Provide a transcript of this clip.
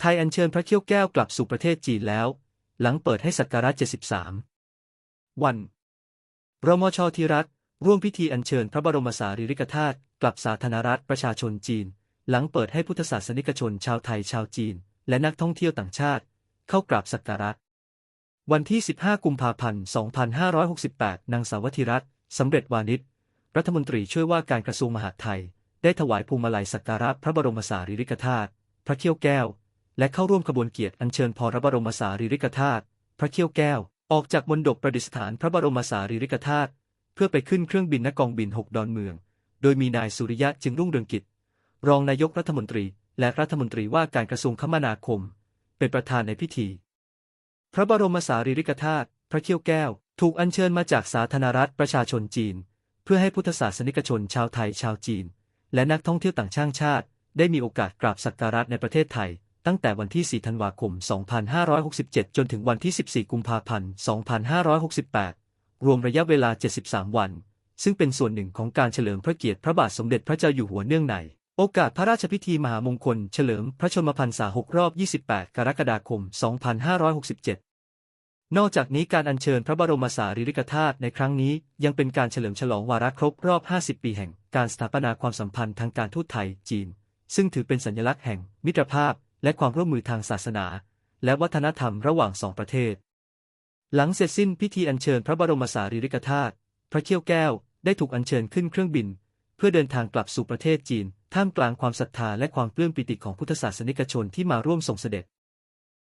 ไทยอัญเชิญพระเขี้ยวแก้วกลับสู่ประเทศจีนแล้ว หลังเปิดให้สักการะ 73 วันรมชทีรัฐ ร่วมพิธีอัญเชิญพระบรมสารีริกธาตุกลับสาธารณรัฐประชาชนจีน หลังเปิดให้พุทธศาสนิกชนชาวไทยชาวจีน และนักท่องเที่ยวต่างชาติ เข้ากราบสักการะ วันที่ 15 กุมภาพันธ์ 2568 นางสาวธิรัตน์สำเร็จวานิชรัฐมนตรีช่วยว่าการกระทรวงมหาดไทย ได้ถวายพวงมาลัยสักการะพระบรมสารีริกธาตุพระเขี้ยวแก้ว และเข้าร่วมขบวนเกียรติอัญเชิญพระบรมสารีริกธาตุพระเขี้ยวแก้ว ออกจากมณฑปประดิษฐานพระบรมสารีริกธาตุเพื่อไปขึ้นเครื่องบินนกองบิน6ดอนเมือง โดยมีนายสุริยะจึงรุ่งเรืองกิจ รองนายกรัฐมนตรี และรัฐมนตรีว่าการกระทรวงคมนาคม เป็นประธานในพิธี พระบรมสารีริกธาตุพระเขี้ยวแก้ว ถูกอัญเชิญมาจากสาธารณรัฐประชาชนจีน เพื่อให้พุทธศาสนิกชนชาวไทยชาวจีน และนักท่องเที่ยวต่างชาติได้มีโอกาสกราบสักการะในประเทศไทย ตั้งแต่วันที่ 4 ธันวาคม 2567 จนถึงวันที่ 14 กุมภาพันธ์ 2568 รวมระยะเวลา 73 วัน ซึ่งเป็นส่วนหนึ่งของการเฉลิมพระเกียรติพระบาทสมเด็จพระเจ้าอยู่หัวเนื่องใน โอกาสพระราชพิธีมหามงคล เฉลิมพระชนมพรรษา 6 รอบ 28 กรกฎาคม 2567นอกจากนี้การอัญเชิญพระบรมสารีริกธาตุในครั้งนี้ยังเป็นการเฉลิมฉลองวาระครบรอบ 50 ปีแห่งการสถาปนาความสัมพันธ์ทางการทูตไทยจีน ซึ่งถือเป็นสัญลักษณ์แห่งมิตรภาพ และความร่วมมือทางศาสนา และวัฒนธรรมระหว่างสองประเทศ หลังเสร็จสิ้นพิธีอัญเชิญพระบรมสารีริกธาตุพระเขี้ยวแก้วได้ถูกอัญเชิญขึ้นเครื่องบิน เพื่อเดินทางกลับสู่ประเทศจีน ท่ามกลางความศรัทธาและความปลื้มปิติของพุทธศาสนิกชนที่มาร่วมส่งเสด็จ